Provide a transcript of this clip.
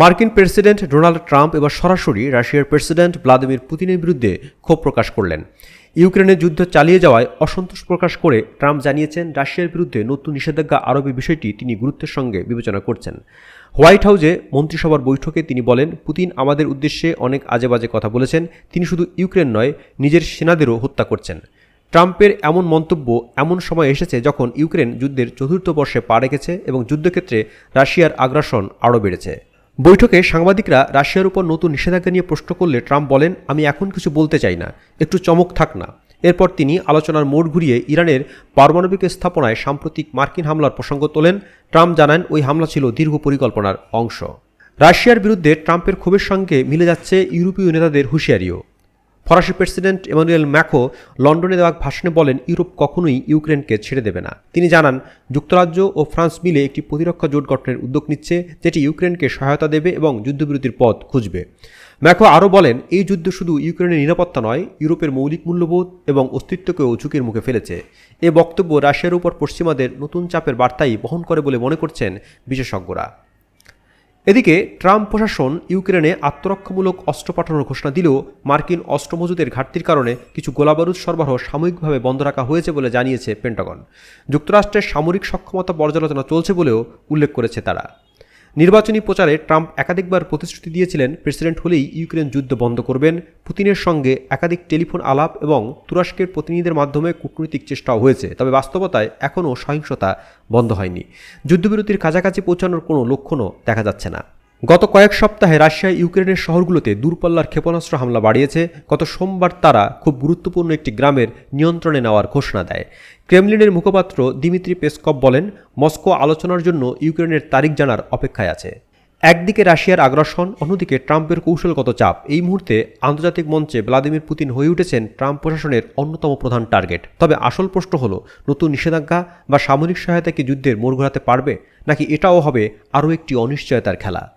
মার্কিন president Donald Trump এবার সরাসরি রাশিয়ার প্রেসিডেন্ট ভ্লাদিমির পুতিনের বিরুদ্ধে ক্ষোভ প্রকাশ করলেন। ইউক্রেনের যুদ্ধ চালিয়ে যাওয়ায় অসন্তোষ প্রকাশ করে ট্রাম্প জানিয়েছেন রাশিয়ার বিরুদ্ধে নতুন নিষেধাজ্ঞা আরোপের বিষয়টি তিনি গুরুত্বের সঙ্গে বিবেচনা করছেন। হোয়াইট হাউসে মন্ত্রিসভার বৈঠকে তিনি বলেন, পুতিন আমাদের উদ্দেশ্যে অনেক আজে বাজে কথা বলেছেন। তিনি শুধু ইউক্রেন নয়, নিজের সেনাদেরও হত্যা করছেন। ট্রাম্পের এমন মন্তব্য এমন সময় এসেছে যখন ইউক্রেন যুদ্ধের চতুর্থ বর্ষে পা রেখেছে এবং যুদ্ধক্ষেত্রে রাশিয়ার আগ্রাসন আরও বেড়েছে। বৈঠকে সাংবাদিকরা রাশিয়ার উপর নতুন নিষেধাজ্ঞা নিয়ে প্রশ্ন করলে ট্রাম্প বলেন, আমি এখন কিছু বলতে চাই না, একটু চমক থাক না। এরপর তিনি আলোচনার মোড় ঘুরিয়ে ইরানের পারমাণবিক স্থাপনায় সাম্প্রতিক মার্কিন হামলার প্রসঙ্গ তোলেন। ট্রাম্প জানান, ওই হামলা ছিল দীর্ঘ পরিকল্পনার অংশ। রাশিয়ার বিরুদ্ধে ট্রাম্পের ক্ষোভের সঙ্গে মিলে যাচ্ছে ইউরোপীয় নেতাদের হুঁশিয়ারিও। ফরাসি প্রেসিডেন্ট এমানুয়েল ম্যাকো লন্ডনে দেওয়া ভাষণে বলেন, ইউরোপ কখনোই ইউক্রেনকে ছেড়ে দেবে না। তিনি জানান, যুক্তরাজ্য ও ফ্রান্স মিলে একটি প্রতিরক্ষা জোট গঠনের উদ্যোগ নিচ্ছে, যেটি ইউক্রেনকে সহায়তা দেবে এবং যুদ্ধবিরতির পথ খুঁজবে। ম্যাকো আরও বলেন, এই যুদ্ধ শুধু ইউক্রেনের নিরাপত্তা নয়, ইউরোপের মৌলিক মূল্যবোধ এবং অস্তিত্বকেও ঝুঁকির মুখে ফেলেছে। এ বক্তব্য রাশিয়ার উপর পশ্চিমাদের নতুন চাপের বার্তাই বহন করে বলে মনে করছেন বিশেষজ্ঞরা। এদিকে ট্রাম্প প্রশাসন ইউক্রেনে আত্মরক্ষামূলক অস্ত্র পাঠানোর ঘোষণা দিলেও মার্কিন অস্ত্র মজুদের ঘাটতির কারণে কিছু গোলাবারুদ সরবরাহ সাময়িকভাবে বন্ধ রাখা হয়েছে বলে জানিয়েছে পেন্টাগন। যুক্তরাষ্ট্রের সামরিক সক্ষমতা পর্যালোচনা চলছে বলেও উল্লেখ করেছে তারা। নির্বাচনী প্রচারে ট্রাম্প একাধিকবার প্রতিশ্রুতি দিয়েছিলেন প্রেসিডেন্ট হলেই ইউক্রেন যুদ্ধ বন্ধ করবেন। পুতিনের সঙ্গে একাধিক টেলিফোন আলাপ এবং তুরস্কের প্রতিনিধিদের মাধ্যমে কূটনৈতিক চেষ্টাও হয়েছে, তবে বাস্তবতায় এখনও সহিংসতা বন্ধ হয়নি। যুদ্ধবিরতির কাছাকাছি পৌঁছানোর কোনো লক্ষণও দেখা যাচ্ছে না। গত কয়েক সপ্তাহে রাশিয়া ইউক্রেনের শহরগুলোতে দূরপাল্লার ক্ষেপণাস্ত্র হামলা বাড়িয়েছে। গত সোমবার তারা খুব গুরুত্বপূর্ণ একটি গ্রামের নিয়ন্ত্রণে নেওয়ার ঘোষণা দেয়। ক্রেমলিনের মুখপাত্র দিমিত্রি পেসকপ বলেন, মস্কো আলোচনার জন্য ইউক্রেনের তারিখ জানার অপেক্ষায় আছে। একদিকে রাশিয়ার আগ্রাসন, অন্যদিকে ট্রাম্পের কৌশলগত চাপ। এই মুহূর্তে আন্তর্জাতিক মঞ্চে ভ্লাদিমির পুতিন হয়ে উঠেছেন ট্রাম্প প্রশাসনের অন্যতম প্রধান টার্গেট। তবে আসল প্রশ্ন হল, নতুন নিষেধাজ্ঞা বা সামরিক সহায়তা কি যুদ্ধের মোড় ঘোরাতে পারবে? নাকি এটাও হবে আরও একটি অনিশ্চয়তার খেলা?